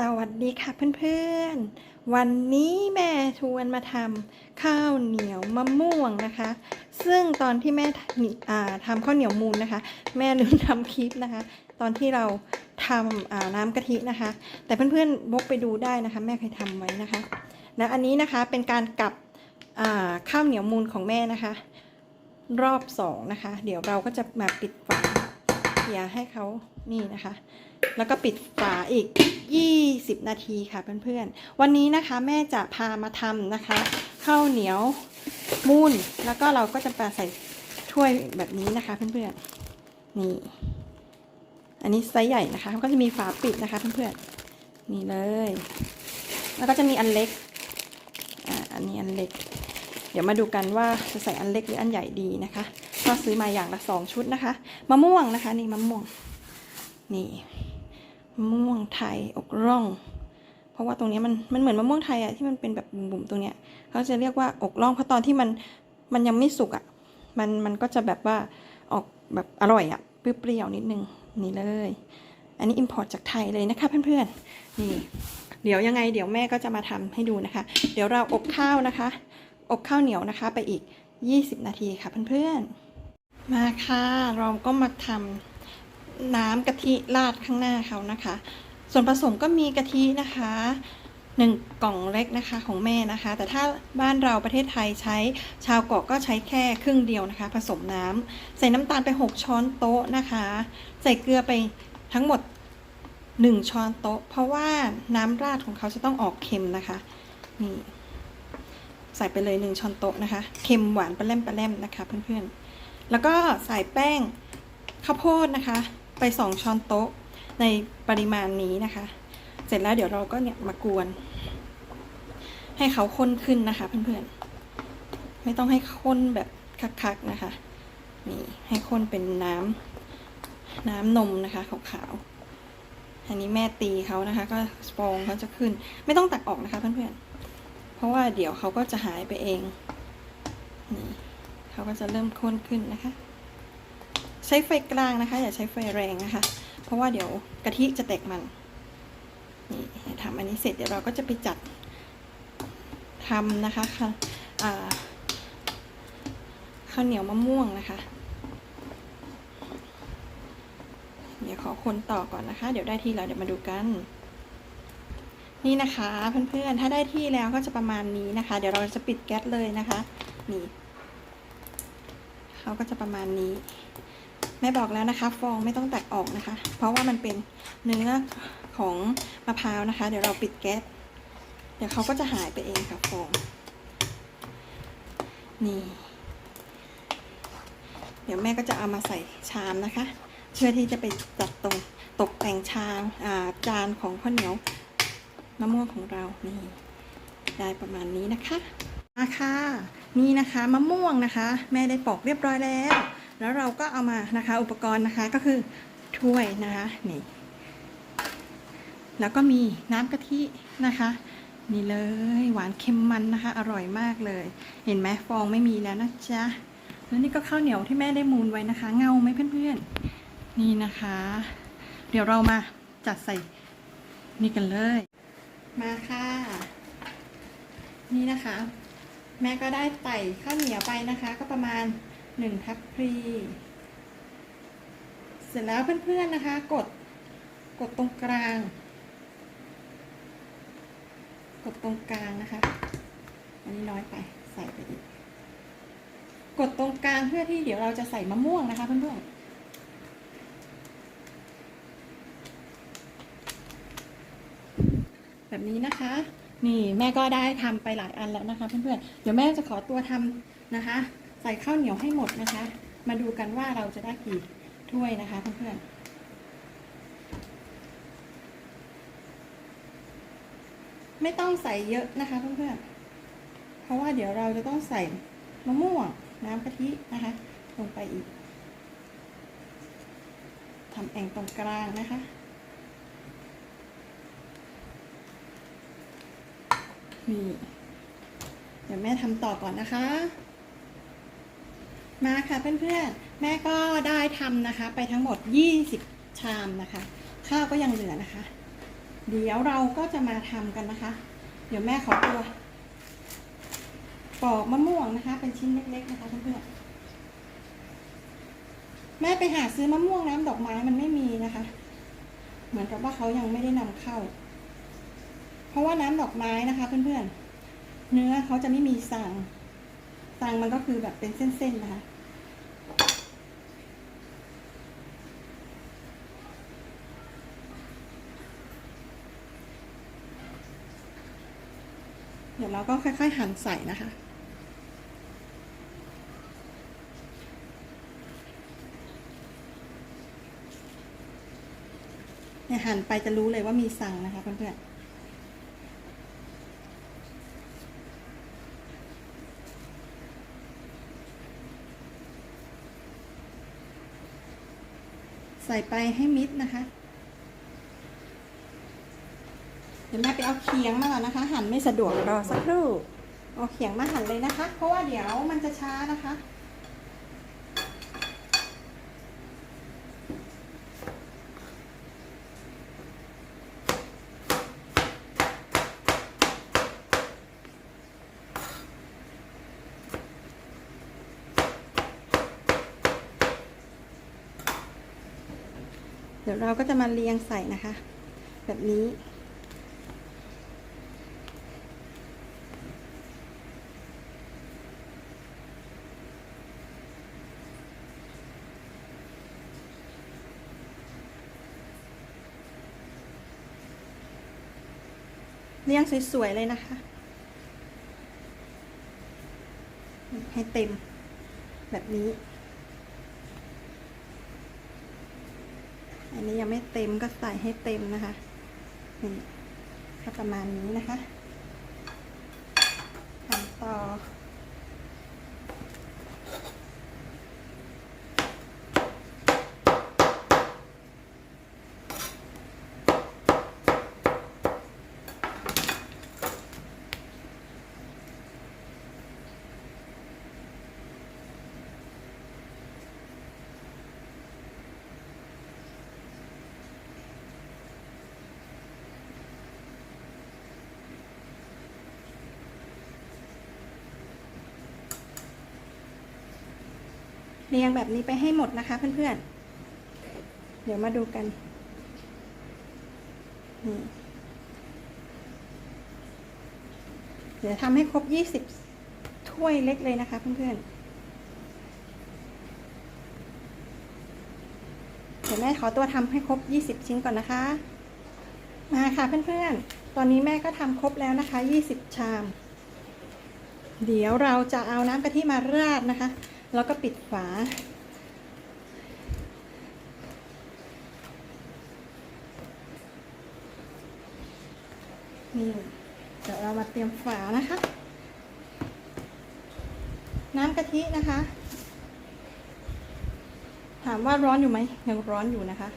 สวัสดีค่ะเพื่อนๆ วันนี้แม่ชวนมาทำข้าวเหนียวมะม่วงนะคะ ซึ่งตอนที่แม่อ่าทำข้าวเหนียวมูนนะคะ แม่ลืมทำคลิปนะคะ ตอนที่เราทำอ่าน้ำกะทินะคะ แต่เพื่อนๆบกไปดูได้นะคะ แม่เคยทำไว้นะคะแล้วอันนี้นะคะเป็นการกลับอ่าข้าวเหนียวมูนของแม่นะคะ รอบสองนะคะ เดี๋ยวเราก็จะมาปิดฝาอย่าให้เขานี่นะคะ แล้วก็ปิดฝาอีก 20 นาทีค่ะเพื่อนๆ วันนี้นะคะแม่จะพามาทำนะคะข้าวเหนียวมูนแล้วก็เราก็จะมาใส่ถ้วยแบบนี้นะคะเพื่อนๆ นี่ อันนี้ไซส์ใหญ่นะคะ ก็จะมีฝาปิดนะคะเพื่อนๆ นี่เลย แล้วก็จะมีอันเล็ก อ่า อันนี้อันเล็ก เดี๋ยวมาดูกันว่าจะใส่อันเล็กหรืออันใหญ่ดีนะคะ ก็ซื้อมาอย่างละสองชุดนะคะ มะม่วงนะคะ นี่มะม่วง นี่ มะม่วงไทยอกร่อง เพราะว่าตรงนี้มันมันเหมือนมะม่วงไทยอะที่มันเป็นแบบบุ๋มๆตรงเนี้ยเขาจะเรียกว่าอกร่องเพราะตอนที่มันมันยังไม่สุกอะมันมันก็จะแบบว่าออกแบบอร่อยอะเปรี้ยวๆนิดนึงนี่เลย อันนี้อิมพอร์ตจากไทยเลยนะคะเพื่อนๆนี่เดี๋ยวยังไงเดี๋ยวแม่ก็จะมาทำให้ดูนะคะ เดี๋ยวเราอบข้าวนะคะ อบข้าวเหนียวนะคะไปอีก 20 นาทีค่ะเพื่อนๆ มาค่ะ เราก็มาทำ น้ำกะทิราดข้างหน้าเขานะคะ ส่วนผสมก็มีกะทินะคะหนึ่งกล่องเล็กนะคะของแม่นะคะ แต่ถ้าบ้านเราประเทศไทยใช้ชาวเกาะก็ใช้แค่ครึ่งเดียวนะคะ ผสมน้ำใส่น้ำตาลไป 6 ช้อนโต๊ะนะคะ ใส่เกลือไปทั้งหมด 1 ช้อนโต๊ะ เพราะว่าน้ำราดของเขาจะต้องออกเค็มนะคะนี่ใส่ไปเลย 1 ช้อนโต๊ะนะคะ เค็มหวานปลาแรมปลาแรมนะคะเพื่อนๆแล้วก็ใส่แป้งข้าวโพดนะคะ ไปสองช้อนโต๊ะในปริมาณนี้นะคะ เสร็จแล้วเดี๋ยวเราก็เนี่ยมากวน ให้เขาข้นขึ้นนะคะเพื่อนๆ ไม่ต้องให้ข้นแบบคักๆนะคะ นี่ให้ข้นเป็นน้ำน้ำนมนะคะขาวๆ อันนี้แม่ตีเขานะคะ ก็สปองเขาจะขึ้น ไม่ต้องตักออกนะคะเพื่อนๆ เพราะว่าเดี๋ยวเขาก็จะหายไปเอง นี่เขาก็จะเริ่มข้นขึ้นนะคะ ใช้ไฟกลางนะคะ อย่าใช้ไฟแรงนะคะ เพราะว่าเดี๋ยวกะทิจะแตกมัน นี่ทำอันนี้เสร็จเดี๋ยวเราก็จะไปจัดทำนะคะค่ะข้าวเหนียวมะม่วงนะคะ เดี๋ยวขอคนต่อก่อนนะคะ เดี๋ยวได้ที่แล้วเดี๋ยวมาดูกัน นี่นะคะเพื่อนๆ ถ้าได้ที่แล้วก็จะประมาณนี้นะคะ เดี๋ยวเราจะปิดแก๊สเลยนะคะ นี่เขาก็จะประมาณนี้ แม่บอกแล้วนะคะ ฟองไม่ต้องตักออกนะคะ เพราะว่ามันเป็นเนื้อของมะพร้าวนะคะ เดี๋ยวเราปิดแก๊สเดี๋ยวเขาก็จะหายไปเองค่ะฟองนี่ เดี๋ยวแม่ก็จะเอามาใส่ชามนะคะ เพื่อที่จะไปจัดตรงตกแต่งชามอาจานของข้าวเหนียวมะม่วงของเรานี่ได้ประมาณนี้นะคะมาค่ะนี่นะคะมะม่วงนะคะ แม่ได้ปอกเรียบร้อยแล้ว แล้วเราก็เอามานะคะอุปกรณ์นะคะก็คือถ้วยนะคะนี่แล้วก็มีน้ำกะทินะคะ นี่เลยหวานเค็มมันนะคะ อร่อยมากเลย เห็นไหมฟองไม่มีแล้วนะจ๊ะแล้วนี่ก็ข้าวเหนียวที่แม่ได้มูนไว้นะคะ เงาไหมเพื่อนๆนี่นะคะ เดี๋ยวเรามาจัดใส่นี่กันเลย มาค่ะ นี่นะคะ แม่ก็ได้ไต่ข้าวเหนียวไปนะคะ ก็ประมาณ หนึ่งทัพพรีเสร็จแล้วเพื่อนๆนะคะ กดกดตรงกลาง กดตรงกลางนะคะ อันนี้น้อยไปใส่ไปอีก กดตรงกลางเพื่อที่เดี๋ยวเราจะใส่มะม่วงนะคะเพื่อนๆแบบนี้นะคะ นี่แม่ก็ได้ทำไปหลายอันแล้วนะคะเพื่อนๆ เดี๋ยวแม่จะขอตัวทำนะคะ ใส่ข้าวเหนียวให้หมดนะคะ มาดูกันว่าเราจะได้กี่ถ้วยนะคะเพื่อนๆไม่ต้องใส่เยอะนะคะเพื่อนๆ เพราะว่าเดี๋ยวเราจะต้องใส่มะม่วงน้ำกะทินะคะ ลงไปอีกทำแองตรงกลางนะคะ นี่ เดี๋ยวแม่ทำต่อก่อนนะคะ มาค่ะเพื่อนๆ แม่ก็ได้ทำนะคะ ไปทั้งหมด 20 ชามนะคะ ข้าวก็ยังเหลือนะคะ เดี๋ยวเราก็จะมาทำกันนะคะ เดี๋ยวแม่ขอตัวปอกมะม่วงนะคะ เป็นชิ้นเล็กๆนะคะเพื่อนๆ แม่ไปหาซื้อมะม่วงน้ำดอกไม้มันไม่มีนะคะ เหมือนกับว่าเขายังไม่ได้นำเข้า เพราะว่าน้ำดอกไม้นะคะ เพื่อนๆ เนื้อเขาจะไม่มีสั่ง สั่งมันก็คือแบบเป็นเส้นๆนะคะเดี๋ยวเราก็ค่อยๆหั่นใส่นะคะ เนี่ยหั่นไปจะรู้เลยว่ามีสั่งนะคะเพื่อนๆ ใส่ไปให้มิดนะคะ เดี๋ยวแม่ไปเอาเคียงมาก่อนนะคะ หั่นไม่สะดวกรอสักครู่เอาเคียงมาหั่นเลยนะคะ เพราะว่าเดี๋ยวมันจะช้านะคะ เดี๋ยวเราก็จะมาเรียงใส่นะคะ แบบนี้เรียงสวยๆเลยนะคะ ให้เต็มแบบนี้ อันนี้ยังไม่เต็มก็ใส่ให้เต็มนะคะ นี่ประมาณนี้นะคะทำต่อ เรียงแบบนี้ไปให้หมดนะคะเพื่อนๆ เดี๋ยวมาดูกันนี่เดี๋ยวทำให้ครบยี่สิบถ้วยเล็กเลยนะคะเพื่อนๆ เดี๋ยวแม่ขอตัวทำให้ครบยี่สิบชิ้นก่อนนะคะ มาค่ะเพื่อนๆ ตอนนี้แม่ก็ทำครบแล้วนะคะยี่สิบชาม เดี๋ยวเราจะเอาน้ำกะทิมาราดนะคะ แล้วก็ปิดฝา นี่เดี๋ยวเรามาเตรียมฝานะคะ น้ำกะทินะคะ ถามว่าร้อนอยู่ไหม ยังร้อนอยู่นะคะ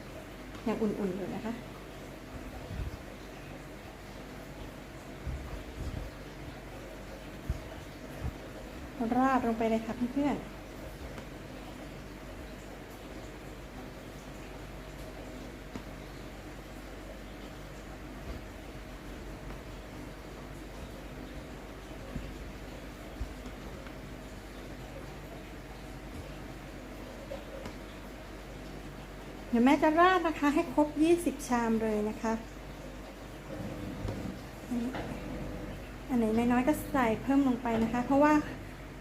ยังอุ่นๆอยู่นะคะราดลงไปเลยค่ะเพื่อนๆ เดี๋ยวแม่จะราดนะคะ ให้ครบ 20 ชามเลยนะคะ อันไหนน้อยๆก็ใส่เพิ่มลงไปนะคะ เพราะว่า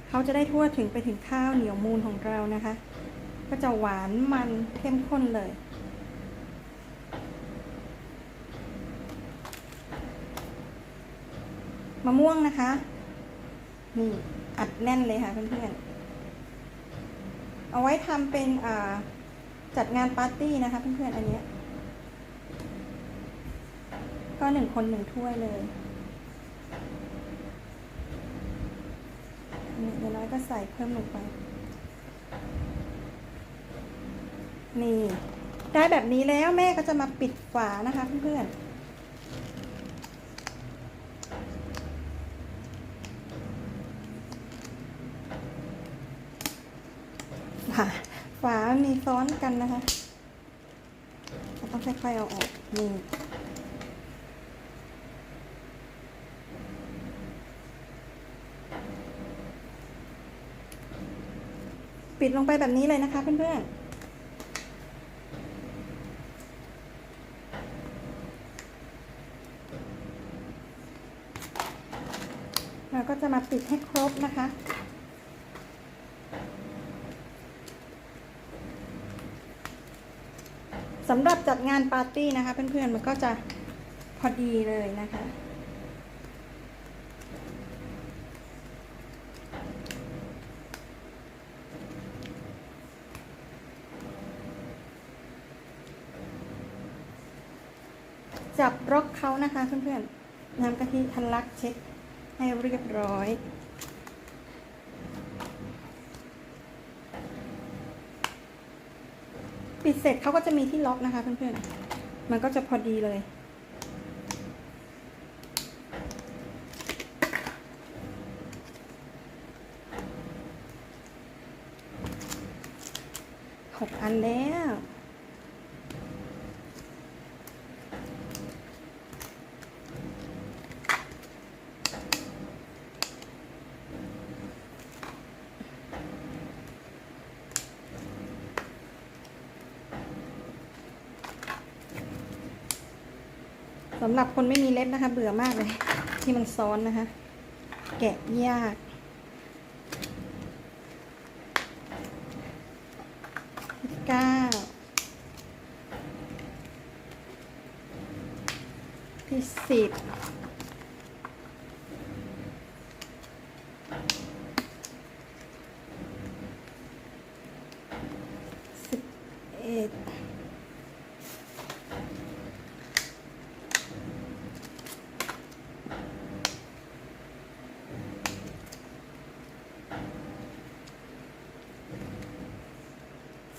เขาจะได้ทั่วถึงไปถึงข้าวเหนียวมูนของเรานะคะ ก็จะหวานมันเข้มข้นเลยมะม่วงนะคะ นี่อัดแน่นเลยค่ะเพื่อนๆ เอาไว้ทำเป็นอ่า จัดงานปาร์ตี้นะคะเพื่อนๆอันเนี้ยก็หนึ่งคนหนึ่งถ้วยเลยนี่เดี๋ยวน้อยก็ใส่เพิ่มลงไป นี่ ได้แบบนี้แล้วแม่ก็จะมาปิดฝานะคะเพื่อนๆฝา ฝามีซ้อนกันนะคะเราต้องค่อยๆเอาออกนี่ปิดลงไปแบบนี้เลยนะคะเพื่อนๆเราก็จะมาปิดให้ครบนะคะ สำหรับจัดงานปาร์ตี้นะคะ เพื่อนๆมันก็จะพอดีเลยนะคะ จับร็อกเขานะคะเพื่อนๆน้ำกะทิทะลักเช็ดให้เรียบร้อย ปิดเสร็จเขาก็จะมีที่ล็อกนะคะเพื่อนๆ มันก็จะพอดีเลย หกอันแล้ว สำหรับคนไม่มีเล็บนะคะ เบื่อมากเลย ที่มันซ้อนนะคะ แกะยากที่เก้า ที่สิบสิบเอ็ด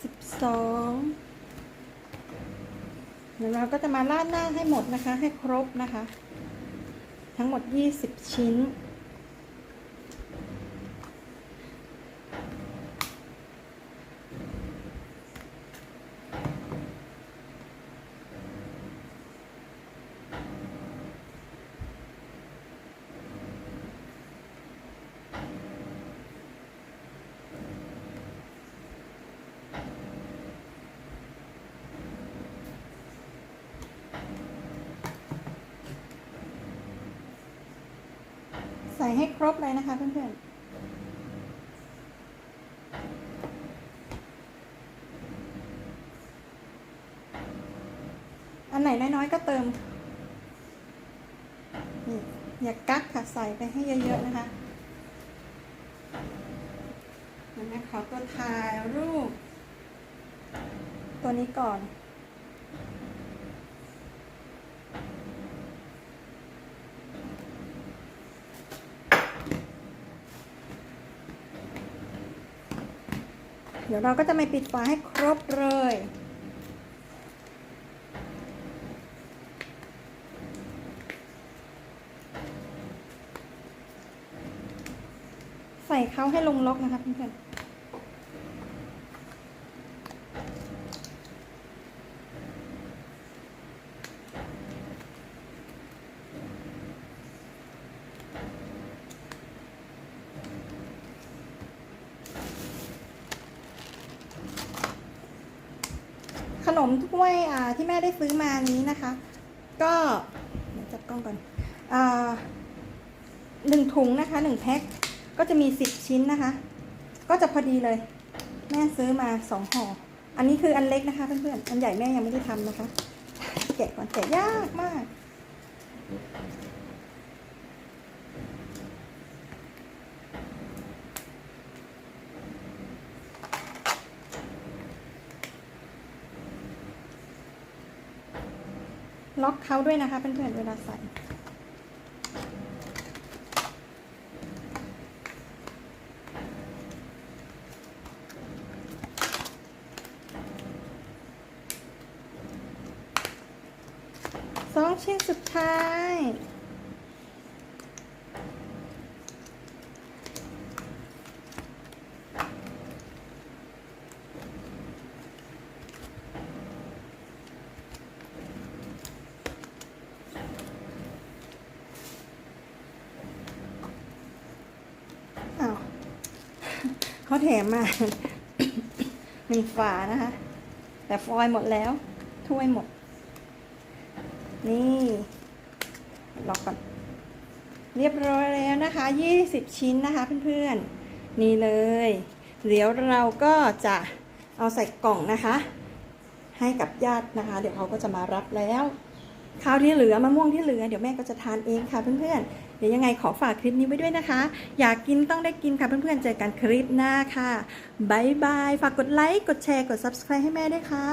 สิบสอง เดี๋ยวเราก็จะมาราดหน้าให้หมดนะคะ ให้ครบนะคะ ทั้งหมด 20 ชิ้น ใส่ให้ครบเลยนะคะเพื่อนๆอันไหนน้อยๆก็เติมนี่อย่ากักค่ะใส่ไปให้เยอะๆนะคะเดี๋ยวแม่ขอตัวถ่ายรูป ตัวนี้ก่อน เดี๋ยวเราก็จะมาปิดฝาให้ครบเลย ใส่เขาให้ลงล็อกนะคะเพื่อนๆ นมถ้วยที่แม่ได้ซื้อมานี้นะคะ ก็จับกล้องก่อนหนึ่งถุงนะคะหนึ่งแพ็คก็จะมีสิบชิ้นนะคะ ก็จะพอดีเลย แม่ซื้อมาสองห่ออันนี้คืออันเล็กนะคะเพื่อนๆอันใหญ่แม่ยังไม่ได้ทำนะคะ แกะก่อนแกะยากมาก ล็อกเขาด้วยนะคะเพื่อนๆเวลาใส่องชิ้นสุดท้าย อ้าว เขาแถมมาหนึ่งฝานะคะ แต่ฟอยหมดแล้ว ถ้วยหมด นี่ล็อกก่อนเรียบร้อยแล้วนะคะ 20 ชิ้นนะคะเพื่อนๆ นี่เลย เดี๋ยวเราก็จะเอาใส่กล่องนะคะ ให้กับญาตินะคะ เดี๋ยวเขาก็จะมารับแล้วข้าวที่เหลือมะม่วงที่เหลือ เดี๋ยวแม่ก็จะทานเองค่ะเพื่อนๆ เดี๋ยวยังไงขอฝากคลิปนี้ไว้ด้วยนะคะ อยากกินต้องได้กินค่ะเพื่อนๆเจอกันคลิปหน้าค่ะบายบายฝากกดไลค์กดแชร์กด subscribe ให้แม่ด้วยค่ะ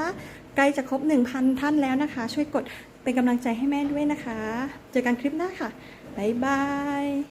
ใกล้จะครบ 1,000 ท่านแล้วนะคะ ช่วยกดเป็นกำลังใจให้แม่ด้วยนะคะ เจอกันคลิปหน้าค่ะบายบาย